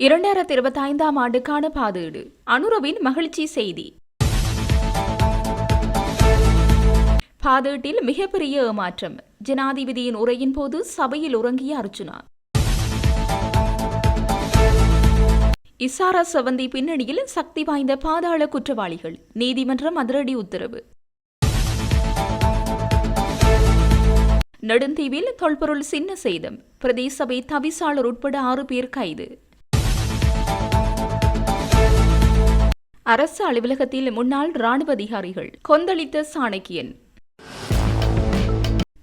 இரண்டாயிரத்தி இருபத்தி ஐந்தாம் ஆண்டுக்கான பாதீடு. அனுரவின் மகிழ்ச்சி செய்தி. பாதீட்டில் மிகப்பெரிய ஏமாற்றம். ஜனாதிபதியின் உரையின் போது சபையில் உறங்கிய அர்ஜுனா. இசாரா செவந்தி பின்னணியில் சக்தி வாய்ந்த பாதாள குற்றவாளிகள். நீதிமன்றம் அதிரடி உத்தரவு. நெடுந்தீவில் தொல்பொருள் சின்ன சேதம். பிரதேசபை தவிசாளர் உட்பட ஆறு பேர் கைது. அரசு அலுவலகத்தில் முன்னாள் ராணுவ அதிகாரிகள் கொந்தளித்த சாணக்கியன்.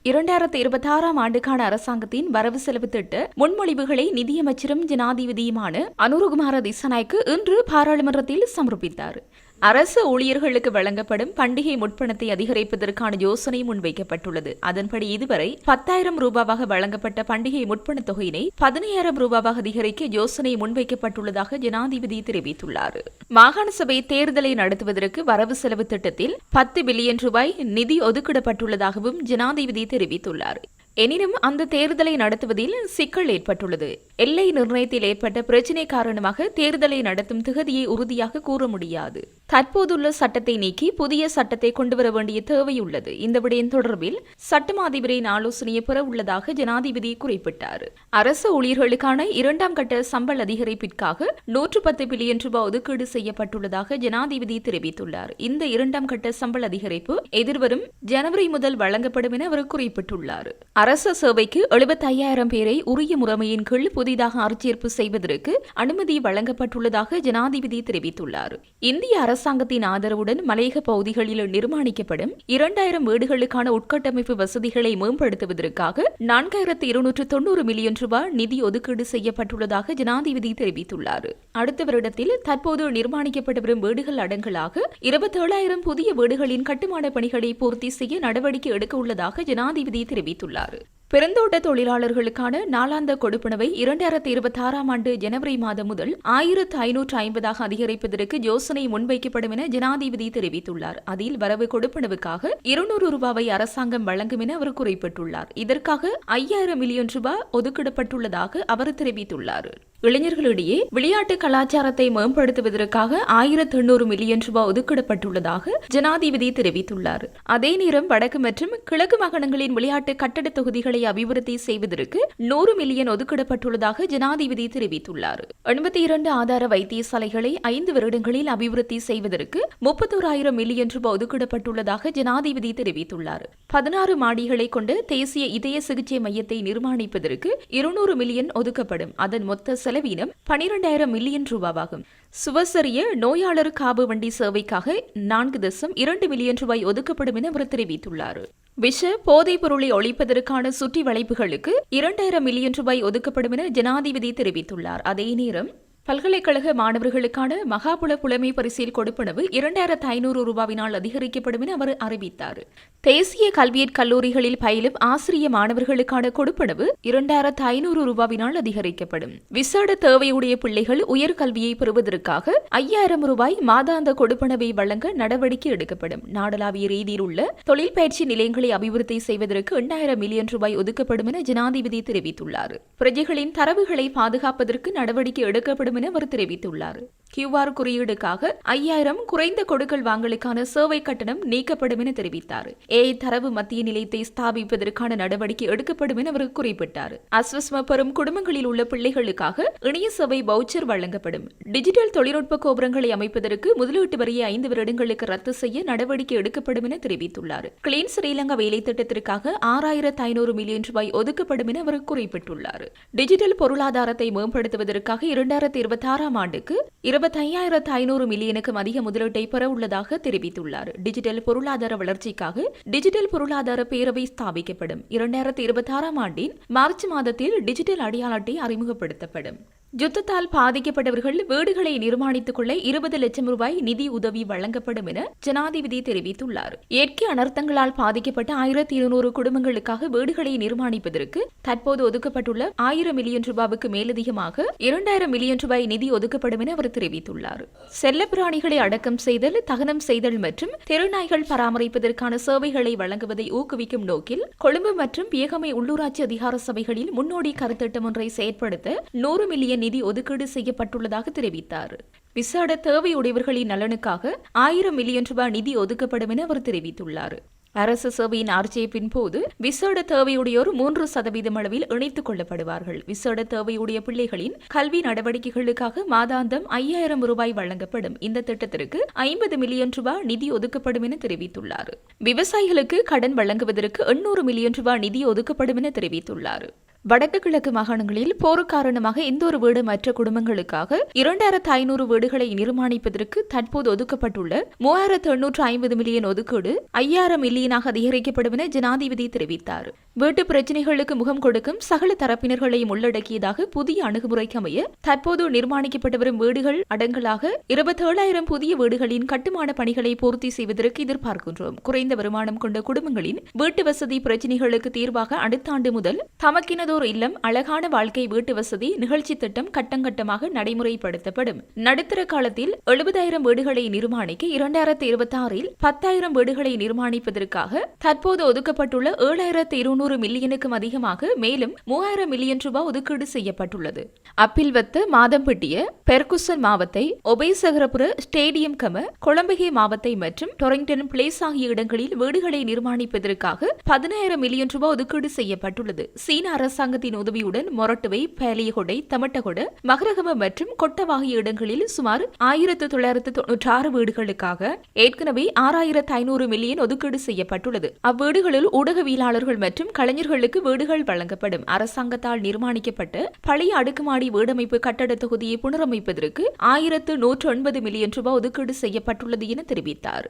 இரண்டாயிரத்தி இருபத்தி ஆறாம் ஆண்டுக்கான அரசாங்கத்தின் வரவு செலவு திட்ட முன்மொழிவுகளை நிதியமைச்சரும் ஜனாதிபதியுமான அனுருகுமார திசநாய்க்கு இன்று பாராளுமன்றத்தில் சமர்ப்பித்தார். அரசு ஊழியர்களுக்கு வழங்கப்படும் பண்டிகை முட்பணத்தை அதிகரிப்பதற்கான யோசனை முன்வைக்கப்பட்டுள்ளது. அதன்படி இதுவரை பத்தாயிரம் ரூபாவாக வழங்கப்பட்ட பண்டிகை முட்பணத் தொகையினை பதினையாயிரம் ரூபாவாக அதிகரிக்க யோசனை முன்வைக்கப்பட்டுள்ளதாக ஜனாதிபதி தெரிவித்துள்ளார். மாகாண சபை தேர்தலை நடத்துவதற்கு வரவு செலவு திட்டத்தில் பத்து பில்லியன் ரூபாய் நிதி ஒதுக்கிடப்பட்டுள்ளதாகவும் ஜனாதிபதி தெரிவித்துள்ளார். எனினும் அந்த தேர்தலை நடத்துவதில் சிக்கல் ஏற்பட்டுள்ளது. எல்லை நிர்ணயத்தில் ஏற்பட்ட பிரச்சினை காரணமாக தேர்தலை நடத்தும் திகதியை உறுதியாக கூற முடியாது. தற்போதுள்ள சட்டத்தை நீக்கி புதிய சட்டத்தை கொண்டுவர வேண்டிய தேவையுள்ளது. இந்த விடயம் தொடர்பில் சட்டம் அதிபரின் ஆலோசனையை பெற உள்ளதாக ஜனாதிபதி குறிப்பிட்டார். அரசு ஊழியர்களுக்கான இரண்டாம் கட்ட சம்பள அதிகரிப்பிற்காக நூற்று பத்து பில்லியன் ரூபாய் ஒதுக்கீடு செய்யப்பட்டுள்ளதாக ஜனாதிபதி தெரிவித்துள்ளார். இந்த இரண்டாம் கட்ட சம்பள அதிகரிப்பு எதிர்வரும் ஜனவரி முதல் வழங்கப்படும் என அவர் குறிப்பிட்டுள்ளார். அரச சேவைக்கு எழுபத்தையாயிரம் பேரை உரிய முறைமையின் கீழ் புதிதாக ஆட்சேர்ப்பு செய்வதற்கு அனுமதி வழங்கப்பட்டுள்ளதாக ஜனாதிபதி தெரிவித்துள்ளார். இந்திய அரசு அரசாங்கத்தின் ஆதரவுடன் மலையக பகுதிகளில் நிர்மாணிக்கப்படும் இரண்டாயிரம் வீடுகளுக்கான உட்கட்டமைப்பு வசதிகளை மேம்படுத்துவதற்காக நான்காயிரத்து இருநூற்று தொன்னூறு மில்லியன் ரூபாய் நிதி ஒதுக்கீடு செய்யப்பட்டுள்ளதாக ஜனாதிபதி தெரிவித்துள்ளார். அடுத்த வருடத்தில் தற்போது நிர்மாணிக்கப்பட்டு வரும் வீடுகள் அடங்கலாக இருபத்தேழாயிரம் புதிய வீடுகளின் கட்டுமான பணிகளை பூர்த்தி செய்ய நடவடிக்கை எடுக்க உள்ளதாக ஜனாதிபதி தெரிவித்துள்ளார். பெருந்தோட்ட தொழிலாளர்களுக்கான நாளாந்த கொடுப்பனவை இரண்டாயிரத்தி இருபத்தி ஆறாம் ஆண்டு ஜனவரி மாதம் முதல் ஆயிரத்து ஐநூற்று ஐம்பதாக அதிகரிப்பதற்கு யோசனை முன்வைக்கப்படும் என ஜனாதிபதி தெரிவித்துள்ளார். அதில் வரவு கொடுப்பனவுக்காக இருநூறு ரூபாவை அரசாங்கம் வழங்கும் என அவர் குறிப்பிட்டுள்ளார். இதற்காக ஐயாயிரம் மில்லியன் ரூபாய் ஒதுக்கிடப்பட்டுள்ளதாக அவர் தெரிவித்துள்ளார். இளைஞர்களிடையே விளையாட்டு கலாச்சாரத்தை மேம்படுத்துவதற்காக ஆயிரத்தி எண்ணூறு மில்லியன் ரூபாய் ஒதுக்கிடப்பட்டுள்ளதாக ஜனாதிபதி தெரிவித்துள்ளார். அதே நேரம் வடக்கு மற்றும் கிழக்கு மாகாணங்களின் விளையாட்டு கட்டட தொகுதிகளை திட்டங்களை அபிவிருத்தி செய்வதற்கு நூறு மில்லியன் ஒதுக்கிடப்பட்டுள்ளதாக ஜனாதிபதி தெரிவித்துள்ளார். எண்பத்தி இரண்டு ஆதார வைத்தியசாலைகளை ஐந்து வருடங்களில் அபிவிருத்தி செய்வதற்கு முப்பத்தோராயிரம் மில்லியன் ரூபாய் ஒதுக்கிடப்பட்டுள்ளதாக ஜனாதிபதி தெரிவித்துள்ளார். பதினாறு மாடிகளை கொண்ட தேசிய இதய சிகிச்சை மையத்தை நிர்மாணிப்பதற்கு இருநூறு மில்லியன் ஒதுக்கப்படும். அதன் மொத்த செலவீனம் பனிரெண்டாயிரம் மில்லியன் ரூபாவாகும். சுவசரிய நோயாளர் காபு வண்டி சேவைக்காக நான்கு தசம் இரண்டு மில்லியன் ரூபாய் ஒதுக்கப்படும் என அவர் தெரிவித்துள்ளார். விஷ போதைப் பொருளை ஒழிப்பதற்கான சுற்றி வளைப்புகளுக்கு இரண்டாயிரம் மில்லியன் ரூபாய் ஒதுக்கப்படும் என ஜனாதிபதி தெரிவித்துள்ளார். அதே நேரம் பல்கலைக்கழக மாணவர்களுக்கான மகாபுல புலமை பரிசில் கொடுப்பனவு இரண்டாயிரத்து ஐநூறு ரூபாவினால் அதிகரிக்கப்படும் என அவர் அறிவித்தார். தேசிய கல்வியற் கல்லூரிகளில் பயிலும் ஆசிரிய மாணவர்களுக்கான கொடுப்பனவு இரண்டாயிரத்து ஐநூறு ரூபாவினால் அதிகரிக்கப்படும். விசேட தேவையுடைய பிள்ளைகள் உயர்கல்வியை பெறுவதற்காக ஐயாயிரம் ரூபாய் மாதாந்த கொடுப்பனவை வழங்க நடவடிக்கை எடுக்கப்படும். நாடளாவிய ரீதியில் உள்ள தொழில் பயிற்சி நிலையங்களை அபிவிருத்தி செய்வதற்கு எண்ணாயிரம் மில்லியன் ரூபாய் ஒதுக்கப்படும் என ஜனாதிபதி தெரிவித்துள்ளார். பிரஜைகளின் தரவுகளை பாதுகாப்பதற்கு நடவடிக்கை எடுக்கப்படும் என அவர் தெரிவித்துள்ளார். கியூஆர் குறியீடுக்காக ஐயாயிரம் குறைந்த கொடுக்கல் வாங்கலுக்கான சேவை கட்டணம் நீக்கப்படும் என தெரிவித்தார். ஏ தரவு மத்திய நிலையத்தை ஸ்தாபிப்பதற்கான நடவடிக்கை எடுக்கப்படும் என அவர் குறிப்பிட்டார். அஸ்வஸ்ம பெறும் குடும்பங்களில் உள்ள பிள்ளைகளுக்காக இணைய சேவை பவுச்சர் வழங்கப்படும். டிஜிட்டல் தொழில்நுட்ப கோபுரங்களை அமைப்பதற்கு முதலீட்டு வரியை ஐந்து வருடங்களுக்கு ரத்து செய்ய நடவடிக்கை எடுக்கப்படும் என தெரிவித்துள்ளார். கிளீன் ஸ்ரீலங்கா வேலை திட்டத்திற்காக ஆறாயிரத்து ஐநூறு மில்லியன் ரூபாய் ஒதுக்கப்படும் என அவர் குறிப்பிட்டுள்ளார். டிஜிட்டல் பொருளாதாரத்தை மேம்படுத்துவதற்காக இரண்டாயிரத்தி இருபத்தி ஆறாம் ஆண்டுக்கு இருபத்தையாயிரத்து ஐநூறு மில்லியனுக்கும் அதிக முதலீட்டை பெற உள்ளதாக தெரிவித்துள்ளார். டிஜிட்டல் பொருளாதார வளர்ச்சிக்காக டிஜிட்டல் பொருளாதார பேரவை ஸ்தாபிக்கப்படும். இரண்டாயிரத்தி இருபத்தி ஆறாம் ஆண்டின் மார்ச் மாதத்தில் டிஜிட்டல் அடையாள அட்டை அறிமுகப்படுத்தப்படும். யுத்தத்தால் பாதிக்கப்பட்டவர்கள் வீடுகளை நிர்மாணித்துக் கொள்ள இருபது லட்சம் ரூபாய் நிதி உதவி வழங்கப்படும் என ஜனாதிபதி தெரிவித்துள்ளார். இயற்கை அனர்த்தங்களால் பாதிக்கப்பட்ட ஆயிரத்தி இருநூறு குடும்பங்களுக்காக வீடுகளை நிர்மாணிப்பதற்கு தற்போது ஒதுக்கப்பட்டுள்ள ஆயிரம் மில்லியன் ரூபாவுக்கு மேலதிகமாக இரண்டாயிரம் மில்லியன் ரூபாய் நிதி ஒதுக்கப்படும் என அவர் தெரிவித்துள்ளார். செல்லப்பிராணிகளை அடக்கம் செய்தல் தகனம் செய்தல் மற்றும் தெருநாய்கள் பராமரிப்பதற்கான சேவைகளை வழங்குவதை ஊக்குவிக்கும் நோக்கில் கொழும்பு மற்றும் பியகமை உள்ளூராட்சி அதிகார சபைகளில் முன்னோடி கருத்திட்டம் ஒன்றை செயற்படுத்த நூறு மில்லியன் நிதி ஒதுக்கீடு செய்யப்பட்டுள்ளதாக தெரிவித்தார். விசேட தேவையுடையவர்களின் நலனுக்காக ஆயிரம் மில்லியன் ரூபாய் நிதி ஒதுக்கப்படும் என அவர் தெரிவித்துள்ளார். அரசு சேவையின் ஆர்ஜேபின் போது விசேட தேவையுடையோர் மூன்று சதவீதம் அளவில் இணைத்துக் கொள்ளப்படுவார்கள். விசேட தேவையுடைய பிள்ளைகளின் கல்வி நடவடிக்கைகளுக்காக மாதாந்தம் ஐயாயிரம் ரூபாய் வழங்கப்படும். இந்த திட்டத்திற்கு ஐம்பது மில்லியன் ரூபாய் நிதி ஒதுக்கப்படும் என தெரிவித்துள்ளார். விவசாயிகளுக்கு கடன் வழங்குவதற்கு எண்ணூறு மில்லியன் ரூபாய் நிதி ஒதுக்கப்படும் என தெரிவித்துள்ளார். வடக்கு கிழக்கு மாகாணங்களில் போர் காரணமாக எந்த ஒரு வீடு மற்ற குடும்பங்களுக்காக இரண்டாயிரத்து ஐநூறு வீடுகளை நிர்மாணிப்பதற்கு தற்போது ஒதுக்கப்பட்டுள்ள மூவாயிரத்து எண்ணூற்று ஐம்பது மில்லியன் ஒதுக்கீடு ஐயாயிரம் மில்லியனாக அதிகரிக்கப்படும் என ஜனாதிபதி தெரிவித்தார். வீட்டு பிரச்சினைகளுக்கு முகம் கொடுக்கும் சகல தரப்பினர்களையும் உள்ளடக்கியதாக புதிய அணுகுமுறைக்கு அமைய தற்போது நிர்மாணிக்கப்பட்டு வரும் வீடுகள் அடங்கலாக இருபத்தேழாயிரம் புதிய வீடுகளின் கட்டுமான பணிகளை பூர்த்தி செய்வதற்கு எதிர்பார்க்கின்றோம். குறைந்த வருமானம் கொண்ட குடும்பங்களின் வீட்டு வசதி பிரச்சினைகளுக்கு தீர்வாக அடுத்த ஆண்டு முதல் தமக்கினதோ உள்ளூர் இல்லம் அழகான வாழ்க்கை வீட்டு வசதி நிகழ்ச்சி திட்டம் கட்டங்கட்டமாக நடைமுறைப்படுத்தப்படும். நடுத்தர காலத்தில் எழுபதாயிரம் வீடுகளை நிர்மாணிக்க இரண்டாயிரத்து இருபத்தி ஆறில் பத்தாயிரம் வீடுகளை நிர்மாணிப்பதற்காக தற்போது ஒதுக்கப்பட்டுள்ள ஏழாயிரத்து இருநூறு மில்லியனுக்கும் அதிகமாக மேலும் மூவாயிரம் மில்லியன் ரூபாய் ஒதுக்கீடு செய்யப்பட்டுள்ளது. அப்பில்வத்து மாதம்பட்டிய பெர்குசன் மாவத்தை ஒபேசகரபுர ஸ்டேடியம் கம கொழம்பகே மாவத்தை மற்றும் டொரிங்டன் பிளேஸ் ஆகிய இடங்களில் வீடுகளை நிர்மாணிப்பதற்காக பதினாயிரம் மில்லியன் ரூபாய் ஒதுக்கீடு செய்யப்பட்டுள்ளது. சீன அரசாங்க அரசாங்கத்தின் உதவியுடன் மொரட்டுவை பேலியகொடை தமட்டகொட மகரகம மற்றும் கொட்டவாகிய இடங்களில் சுமார் ஆயிரத்து தொள்ளாயிரத்து தொன்னூற்றி ஆறு வீடுகளுக்காக ஏற்கனவே ஆறாயிரத்து ஐநூறு மில்லியன் ஒதுக்கீடு செய்யப்பட்டுள்ளது. அவ்வீடுகளில் ஊடகவியலாளர்கள் மற்றும் கலைஞர்களுக்கு வீடுகள் வழங்கப்படும். அரசாங்கத்தால் நிர்மாணிக்கப்பட்டு பழைய அடுக்குமாடி வீடமைப்பு கட்டட தொகுதியை புனரமைப்பதற்கு ஆயிரத்து நூற்று ஒன்பது மில்லியன் ரூபாய் ஒதுக்கீடு செய்யப்பட்டுள்ளது என தெரிவித்தார்.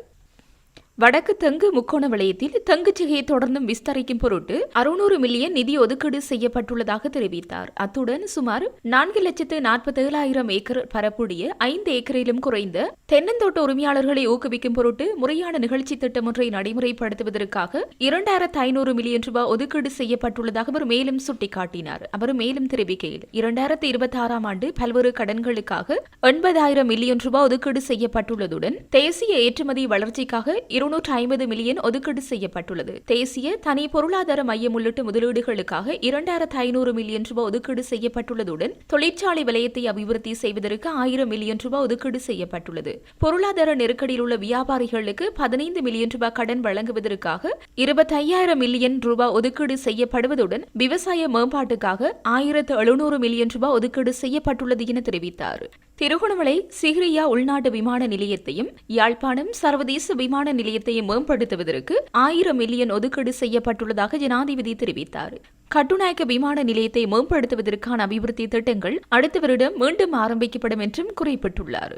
வடக்கு தெங்கு முக்கோண வளையத்தில் தெங்கு சிகையை தொடர்ந்தும் விஸ்தரிக்கும் பொருட்டு அறுநூறு மில்லியன் நிதி ஒதுக்கீடு செய்யப்பட்டுள்ளதாக தெரிவித்தார். அத்துடன் சுமார் நான்கு லட்சத்து நாற்பத்தி ஏழாயிரம் ஏக்கர் பரப்புடைய ஐந்து ஏக்கரிலும் குறைந்த தென்னந்தோட்ட உரிமையாளர்களை ஊக்குவிக்கும் பொருட்டு முறையான நிகழ்ச்சி திட்டம் ஒன்றை நடைமுறைப்படுத்துவதற்காக இரண்டாயிரத்து ஐநூறு மில்லியன் ரூபாய் ஒதுக்கீடு செய்யப்பட்டுள்ளதாக அவர் மேலும் சுட்டிக்காட்டினார். அவர் மேலும் தெரிவிக்கையில் இரண்டாயிரத்து இருபத்தி ஆறாம் ஆண்டு பல்வேறு கடன்களுக்காக ஒன்பதாயிரம் மில்லியன் ரூபாய் ஒதுக்கீடு செய்யப்பட்டுள்ளதுடன் தேசிய ஏற்றுமதி வளர்ச்சிக்காக இருநூற்று ஐம்பது மில்லியன் ஒதுக்கீடு செய்யப்பட்டுள்ளது. தேசிய தனி பொருளாதார மையம் உள்ளிட்ட முதலீடுகளுக்காக இரண்டாயிரத்து ஐநூறு மில்லியன் ரூபாய் ஒதுக்கீடு செய்யப்பட்டுள்ளதுடன் தொழிற்சாலை வலயத்தை அபிவிருத்தி செய்வதற்கு ஆயிரம் மில்லியன் ரூபாய் ஒதுக்கீடு செய்யப்பட்டுள்ளது. பொருளாதார நெருக்கடியில் உள்ள வியாபாரிகளுக்கு பதினைந்து மில்லியன் ரூபாய் கடன் வழங்குவதற்காக இருபத்தி ஐயாயிரம் மில்லியன் ரூபாய் ஒதுக்கீடு செய்யப்படுவதுடன் விவசாய மேம்பாட்டுக்காக ஆயிரத்து எழுநூறு மில்லியன் ரூபாய் ஒதுக்கீடு செய்யப்பட்டுள்ளது என தெரிவித்தார். திருகோணமலை சிகிரியா உள்நாட்டு விமான நிலையத்தையும் யாழ்ப்பாணம் சர்வதேச விமான நிலையத்தையும் மேம்படுத்துவதற்கு ஆயிரம் மில்லியன் ஒதுக்கீடு செய்யப்பட்டுள்ளதாக ஜனாதிபதி தெரிவித்தார். கட்டுநாயக்க விமான நிலையத்தை மேம்படுத்துவதற்கான அபிவிருத்தி திட்டங்கள் அடுத்த வருடம் மீண்டும் ஆரம்பிக்கப்படும் என்றும் குறிப்பிட்டுள்ளார்.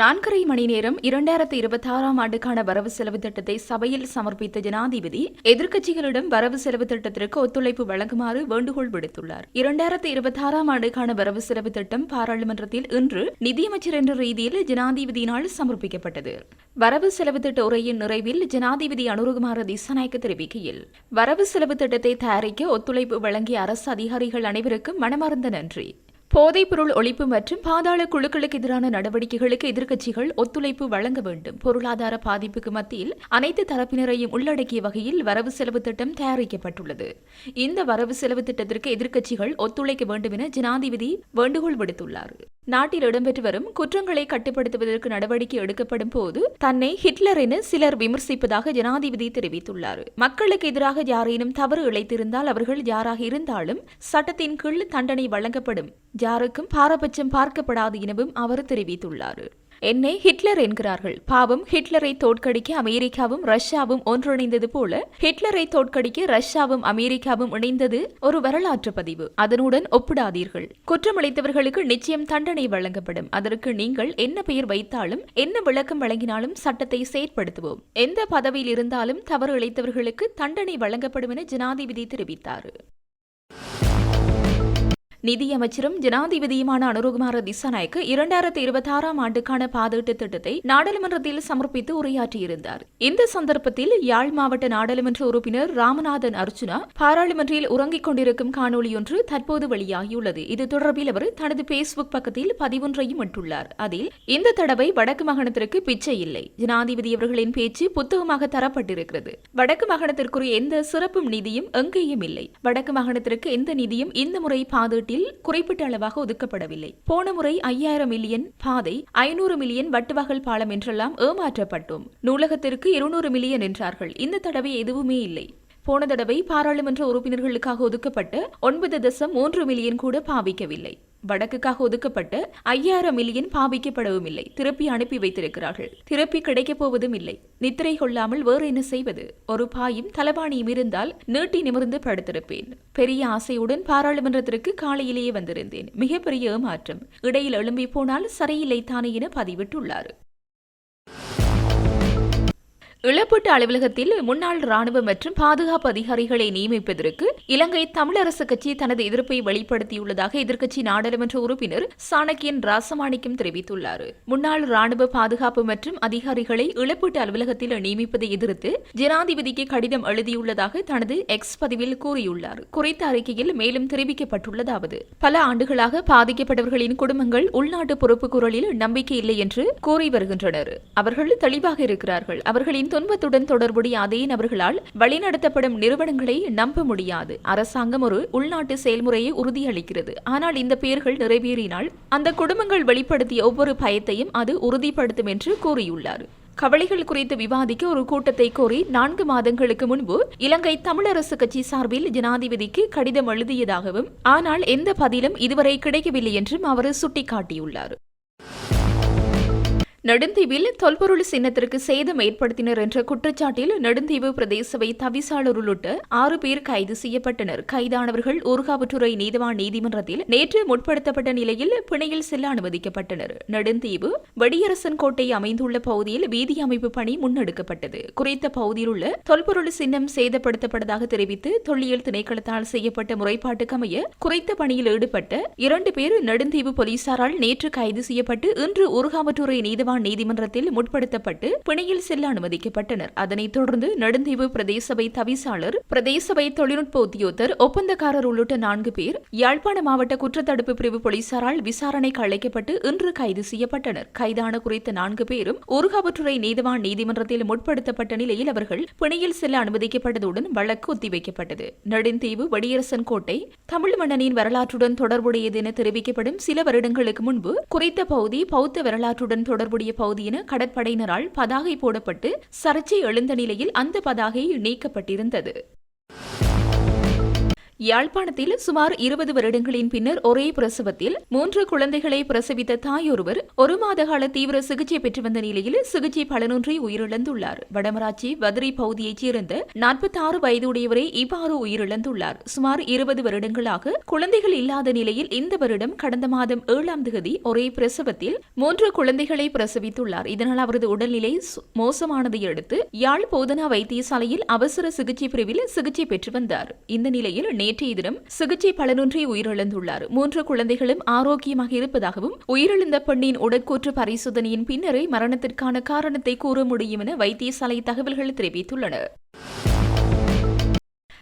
நான்கரை மணி நேரம் இரண்டாயிரத்தி இருபத்தி ஆறாம் ஆண்டுக்கான வரவு செலவு திட்டத்தை சபையில் சமர்ப்பித்த ஜனாதிபதி எதிர்க்கட்சிகளிடம் வரவு செலவு திட்டத்திற்கு ஒத்துழைப்பு வழங்குமாறு வேண்டுகோள் விடுத்துள்ளார். இரண்டாயிரத்தி இருபத்தி ஆறாம் ஆண்டுக்கான வரவு செலவு திட்டம் பாராளுமன்றத்தில் இன்று நிதியமைச்சர் என்ற ரீதியில் ஜனாதிபதியினால் சமர்ப்பிக்கப்பட்டது. வரவு செலவு திட்ட உரையின் நிறைவில் ஜனாதிபதி அனுருகுமார திசநாயக்க தெரிவிக்கையில் வரவு செலவு திட்டத்தை தயாரிக்க ஒத்துழைப்பு வழங்கிய அரசு அதிகாரிகள் அனைவருக்கும் மனமார்ந்த நன்றி. போதைப்பொருள் ஒழிப்பு மற்றும் பாதாள குழுக்களுக்கு எதிரான நடவடிக்கைகளுக்கு எதிர்க்கட்சிகள் ஒத்துழைப்பு வழங்க வேண்டும். பொருளாதார பாதிப்புக்கு மத்தியில் அனைத்து தரப்பினரையும் உள்ளடக்கிய வகையில் வரவு செலவு திட்டம் தயாரிக்கப்பட்டுள்ளது. இந்த வரவு செலவு திட்டத்திற்கு எதிர்க்கட்சிகள் ஒத்துழைக்க வேண்டும் என ஜனாதிபதி வேண்டுகோள் விடுத்துள்ளார். நாட்டில் இடம்பெற்று வரும் குற்றங்களை கட்டுப்படுத்துவதற்கு நடவடிக்கை எடுக்கப்படும் போது தன்னை ஹிட்லர் என சிலர் விமர்சிப்பதாக ஜனாதிபதி தெரிவித்துள்ளார். மக்களுக்கு எதிராக யாரேனும் தவறு இழைத்திருந்தால் அவர்கள் யாராக இருந்தாலும் சட்டத்தின் கீழ் தண்டனை வழங்கப்படும் யாருக்கும் பாரபட்சம் பார்க்கப்படாது எனவும் அவர் தெரிவித்துள்ளார். என்னை ஹிட்லர் என்கிறார்கள். பாவம் ஹிட்லரை தோற்கடிக்க அமெரிக்காவும் ரஷ்யாவும் ஒன்றிணைந்தது போல ஹிட்லரை தோற்கடிக்க ரஷ்யாவும் அமெரிக்காவும் இணைந்தது ஒரு வரலாற்று பதிவு. அதனுடன் ஒப்பிடாதீர்கள். குற்றமளித்தவர்களுக்கு நிச்சயம் தண்டனை வழங்கப்படும். அதற்கு நீங்கள் என்ன பெயர் வைத்தாலும் என்ன விளக்கம் வழங்கினாலும் சட்டத்தை செயற்படுத்துவோம். எந்த பதவியில் இருந்தாலும் தவறு இழைத்தவர்களுக்கு தண்டனை வழங்கப்படும் என ஜனாதிபதி தெரிவித்தார். நிதியமைச்சரும் ஜனாதிபதியுமான அனுருகுமார திசாநாயக்கு இரண்டாயிரத்தி இருபத்தி ஆறாம் ஆண்டுக்கான பாதீட்டு திட்டத்தை நாடாளுமன்றத்தில் சமர்ப்பித்து உரையாற்றியிருந்தார். இந்த சந்தர்ப்பத்தில் யாழ் மாவட்ட நாடாளுமன்ற உறுப்பினர் ராமநாதன் அர்ஜுனா பாராளுமன்றில் உறங்கிக் கொண்டிருக்கும் காணொலியொன்று தற்போது வெளியாகியுள்ளது. இது தொடர்பில் அவர் தனது பேஸ்புக் பக்கத்தில் பதிவொன்றையும் இட்டுள்ளார். அதில் இந்த தடவை வடக்கு மாகாணத்திற்கு பிச்சை இல்லை. ஜனாதிபதி அவர்களின் பேச்சு புத்தகமாக தரப்பட்டிருக்கிறது. வடக்கு மாகாணத்திற்குரிய எந்த சிறப்பும் நிதியும் எங்கேயும் இல்லை. வடக்கு மாகாணத்திற்கு எந்த நிதியும் இந்த முறை பாதீட்டு நாட்டில் குறிப்பிட்ட அளவாக ஒதுக்கப்படவில்லை. போன முறை ஐயாயிரம் மில்லியன் பாதை ஐநூறு மில்லியன் வட்டுவகல் பாலம் என்றெல்லாம் ஏமாற்றப்பட்டோம். நூலகத்திற்கு இருநூறு மில்லியன் என்றார்கள். இந்த தடவை எதுவுமே இல்லை. போன தடவை பாராளுமன்ற உறுப்பினர்களுக்காக ஒதுக்கப்பட்ட ஒன்பது தசம் மூன்று மில்லியன் கூட பாவிக்கவில்லை. வடக்குக்காக ஒதுக்கப்பட்ட ஐயாயிரம் மில்லியன் பாவிக்கப்படவும் இல்லை திருப்பி அனுப்பி வைத்திருக்கிறார்கள். திருப்பி கிடைக்கப் போவதும் இல்லை நித்திரை கொள்ளாமல் வேறு என்ன செய்வது? ஒரு பாயும் தலபாணியும் இருந்தால் நீட்டி நிமிர்ந்து படுத்திருப்பேன். பெரிய ஆசையுடன் பாராளுமன்றத்திற்கு காலையிலேயே வந்திருந்தேன். மிகப்பெரிய ஏமாற்றம். இடையில் எழும்பி போனால் சரியில்லை தானே என பதிவிட்டுள்ளார். இழப்பீட்டு அலுவலகத்தில் முன்னாள் ராணுவ மற்றும் பாதுகாப்பு அதிகாரிகளை நியமிப்பதற்கு இலங்கை தமிழரசு கட்சி தனது எதிர்ப்பை வெளிப்படுத்தியுள்ளதாக எதிர்க்கட்சி நாடாளுமன்ற உறுப்பினர் சாணக்கியன் ராசமாணிக்கம் தெரிவித்துள்ளார். முன்னாள் ராணுவ பாதுகாப்பு மற்றும் அதிகாரிகளை இழப்பீட்டு அலுவலகத்தில் நியமிப்பதை எதிர்த்து ஜனாதிபதிக்கு கடிதம் எழுதியுள்ளதாக தனது எக்ஸ் பதிவில் கூறியுள்ளார். குறித்த அறிக்கையில் மேலும் தெரிவிக்கப்பட்டுள்ளதாவது பல ஆண்டுகளாக பாதிக்கப்பட்டவர்களின் குடும்பங்கள் உள்நாட்டு பொறுப்பு குரலில் நம்பிக்கை இல்லை என்று கூறி வருகின்றனர். அவர்கள் தெளிவாக இருக்கிறார்கள். அவர்களின் துன்பத்துடன் தொடர்புடைய அதே நபர்களால் வழிநடத்தப்படும் நிறுவனங்களை நம்ப முடியாது. அரசாங்கம் ஒரு உள்நாட்டு செயல்முறையை உறுதியளிக்கிறது. ஆனால் இந்த பெயர்கள் நிறைவேறினால் அந்த குடும்பங்கள் வெளிப்படுத்திய ஒவ்வொரு பயத்தையும் அது உறுதிப்படுத்தும் என்று கூறியுள்ளார். கவலைகள் குறித்து விவாதிக்க ஒரு கூட்டத்தை கோரி நான்கு மாதங்களுக்கு முன்பு இலங்கை தமிழரசு கட்சி சார்பில் ஜனாதிபதிக்கு கடிதம் எழுதியதாகவும் ஆனால் எந்த பதிலும் இதுவரை கிடைக்கவில்லை என்றும் அவர் சுட்டிக்காட்டியுள்ளார். நெடுந்தீவில் தொல்பொருள் சின்னத்திற்கு சேதம் ஏற்படுத்தினர் என்ற குற்றச்சாட்டில் நெடுந்தீவு பிரதேசவை தவிசாளர் உள்ளிட்ட ஆறு பேர் கைது செய்யப்பட்டனர். கைதானவர்கள் ஊர்காவற்றுறை நீதிவான் நீதிமன்றத்தில் நேற்று முற்படுத்தப்பட்ட நிலையில் பிணையில் செல்ல அனுமதிக்கப்பட்டனர். நெடுந்தீவு வடியரசன் கோட்டை அமைந்துள்ள பகுதியில் வீதி அமைப்பு பணி முன்னெடுக்கப்பட்டது. குறித்த பகுதியில் உள்ள தொல்பொருள் சின்னம் சேதப்படுத்தப்பட்டதாக தெரிவித்து தொல்லியல் திணைக்களத்தால் செய்யப்பட்ட முறைப்பாட்டுக்கு அமைய குறித்த பணியில் ஈடுபட்ட இரண்டு பேர் நெடுந்தீவு போலீசாரால் நேற்று கைது செய்யப்பட்டு இன்று ஊர்காவற்றுறை நீதிவான் நீதிவான் நீதிமன்றத்தில் முற்படுத்தப்பட்டு பிணையில் செல்ல அனுமதிக்கப்பட்டனர். அதனைத் தொடர்ந்து நெடுந்தீவு பிரதேசபை தவிசாளர் பிரதேசபை தொழில்நுட்ப உத்தியோகத்தர் ஒப்பந்தக்காரர் உள்ளிட்ட நான்கு பேர் யாழ்ப்பாண மாவட்ட குற்றத்தடுப்பு பிரிவு போலீசாரால் விசாரணைக்கு அழைக்கப்பட்டு இன்று கைது செய்யப்பட்டனர். கைதான குறித்த நான்கு பேரும் ஊர்காவற்றுறை நீதிவான் நீதிமன்றத்தில் முற்படுத்தப்பட்ட நிலையில் அவர்கள் பிணையில் செல்ல அனுமதிக்கப்பட்டதுடன் வழக்கு ஒத்திவைக்கப்பட்டது. நெடுந்தீவு வடியரசன் கோட்டை தமிழ் மன்னனின் வரலாற்றுடன் தொடர்புடையது என தெரிவிக்கப்படும் சில வருடங்களுக்கு முன்பு குறித்த பகுதி பௌத்த வரலாற்றுடன் தொடர்புடைய இருக்கக்கூடிய பகுதியின கடற்படையினரால் பதாகை போடப்பட்டு சர்ச்சை எழுந்த நிலையில் அந்த பதாகை நீக்கப்பட்டிருந்தது. யாழ்ப்பாணத்தில் சுமார் இருபது வருடங்களின் பின்னர் ஒரே பிரசவத்தில் மூன்று குழந்தைகளை பிரசவித்த தாயொருவர் ஒரு மாத கால தீவிர சிகிச்சை பெற்று வந்த நிலையில் சிகிச்சை பலனொன்றை உயிரிழந்துள்ளார். வடமராட்சி வதிரி பகுதியைச் சேர்ந்த நாற்பத்தி ஆறு வயதுடையவரை இவ்வாறு உயிரிழந்துள்ளார். சுமார் இருபது வருடங்களாக குழந்தைகள் இல்லாத நிலையில் இந்த வருடம் கடந்த மாதம் ஏழாம் தேதி ஒரே பிரசவத்தில் மூன்று குழந்தைகளை பிரசவித்துள்ளார். இதனால் அவரது உடல்நிலை மோசமானதை அடுத்து யாழ் போதனா வைத்தியசாலையில் அவசர சிகிச்சை பிரிவில் சிகிச்சை பெற்று வந்தார். இந்த நிலையில் நேற்றைய தினம் சிகிச்சை பலனொன்றை உயிரிழந்துள்ளார். மூன்று குழந்தைகளும் ஆரோக்கியமாக இருப்பதாகவும் உயிரிழந்த பெண்ணின் உடற்கூற்று பரிசோதனையின் பின்னரே மரணத்திற்கான காரணத்தை கூற முடியும் என வைத்தியசாலை தகவல்கள் தெரிவித்துள்ளன.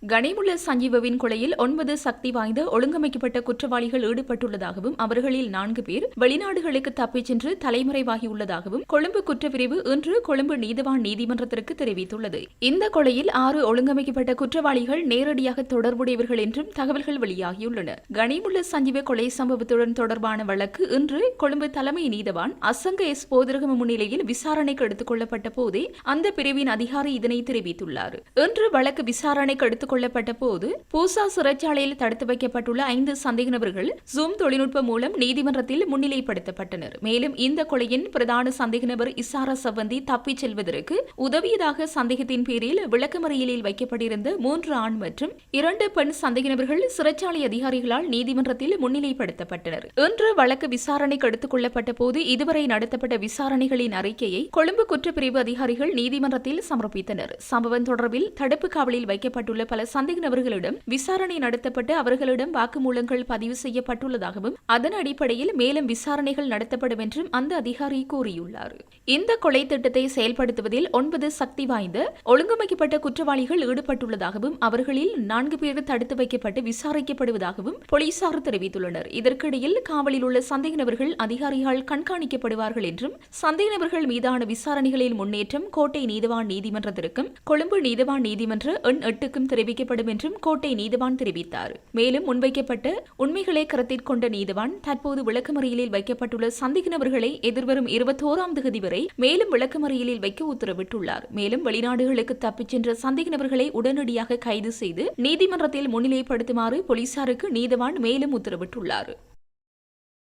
கனிமுள்ள சஞ்சீவவின் கொலையில் ஒன்பது சக்தி வாய்ந்த ஒழுங்கமைக்கப்பட்ட குற்றவாளிகள் ஈடுபட்டுள்ளதாகவும் அவர்களில் நான்கு பேர் வெளிநாடுகளுக்கு தப்பிச் சென்று தலைமறைவாகியுள்ளதாகவும் கொழும்பு குற்றப்பிரிவு இன்று கொழும்பு நீதிவான் நீதிமன்றத்திற்கு தெரிவித்துள்ளது. இந்த கொலையில் ஆறு ஒழுங்கமைக்கப்பட்ட குற்றவாளிகள் நேரடியாக தொடர்புடையவர்கள் என்றும் தகவல்கள் வெளியாகியுள்ளன. கனிமுள்ள சஞ்சீவ கொலை சம்பவத்துடன் தொடர்பான வழக்கு இன்று கொழும்பு தலைமை நீதவான் அசங்க எஸ் போதரகம் முன்னிலையில் விசாரணைக்கு எடுத்துக் கொள்ளப்பட்ட போதே அந்த பிரிவின் அதிகாரி இதனை தெரிவித்துள்ளார். இன்று வழக்கு விசாரணைக்கு எடுத்துக் கொள்ளப்பட்ட போது பூசா சிறைச்சாலையில் தடுத்து வைக்கப்பட்டுள்ள ஐந்து சந்தேக நபர்கள் ஜூம் தொழில்நுட்பம் மூலம் நீதிமன்றத்தில் முன்னிலைப்படுத்தப்பட்டனர். மேலும் இந்த கொலையின் பிரதான சந்தேக நபர் இசாரா சவந்தி தப்பிச் செல்வதற்கு உதவியதாக சந்தேகத்தின் பேரில் விளக்கமறியலில் வைக்கப்பட்டிருந்த மூன்று ஆண் மற்றும் இரண்டு பெண் சந்தேக நபர்கள் சிறைச்சாலை அதிகாரிகளால் நீதிமன்றத்தில் முன்னிலைப்படுத்தப்பட்டனர். இன்று வழக்கு விசாரணைக்கு எடுத்துக் கொள்ளப்பட்ட போது இதுவரை நடத்தப்பட்ட விசாரணைகளின் அறிக்கையை கொழும்பு குற்றப்பிரிவு அதிகாரிகள் நீதிமன்றத்தில் சமர்ப்பித்தனர். சம்பவம் தொடர்பில் தடுப்பு காவலில் வைக்கப்பட்டுள்ள பல பல சந்தேக நபர்களிடம் விசாரணை நடத்தப்பட்டு அவர்களிடம் வாக்குமூலங்கள் பதிவு செய்யப்பட்டுள்ளதாகவும் அதன் அடிப்படையில் மேலும் விசாரணைகள் நடத்தப்படும் என்றும் அந்த அதிகாரி கூறியுள்ளார். இந்த கொலை திட்டத்தை செயல்படுத்துவதில் ஒன்பது சக்தி வாய்ந்த ஒழுங்கமைக்கப்பட்ட குற்றவாளிகள் ஈடுபட்டுள்ளதாகவும் அவர்களில் நான்கு பேர் தடுத்து வைக்கப்பட்டு விசாரிக்கப்படுவதாகவும் போலீசார் தெரிவித்துள்ளனர். இதற்கிடையில் காவலில் உள்ள சந்தேக நபர்கள் அதிகாரிகள் கண்காணிக்கப்படுவார்கள் என்றும் சந்தேக நபர்கள் மீதான விசாரணைகளில் முன்னேற்றம் கோட்டை நீதிவான் நீதிமன்றத்திற்கும் கொழும்பு நீதிவான் நீதிமன்ற எண் எட்டுக்கும் தெரிவித்து தெரிவிக்கப்படும் என்றும் கோட்டை நீதிவான் தெரிவித்தார். மேலும் முன்வைக்கப்பட்ட உண்மைகளை கருத்தில் கொண்ட நீதிவான் தற்போது விளக்கமறியலில் வைக்கப்பட்டுள்ள சந்தேக நபர்களை எதிர்வரும் இருபத்தோராம் தேதி வரை மேலும் விளக்கமறியலில் வைக்க உத்தரவிட்டுள்ளார். மேலும் வெளிநாடுகளுக்கு தப்பிச் சென்ற சந்தேக நபர்களை உடனடியாக கைது செய்து நீதிமன்றத்தில் முன்னிலைப்படுத்துமாறு போலீசாருக்கு நீதிவான் மேலும் உத்தரவிட்டுள்ளார்.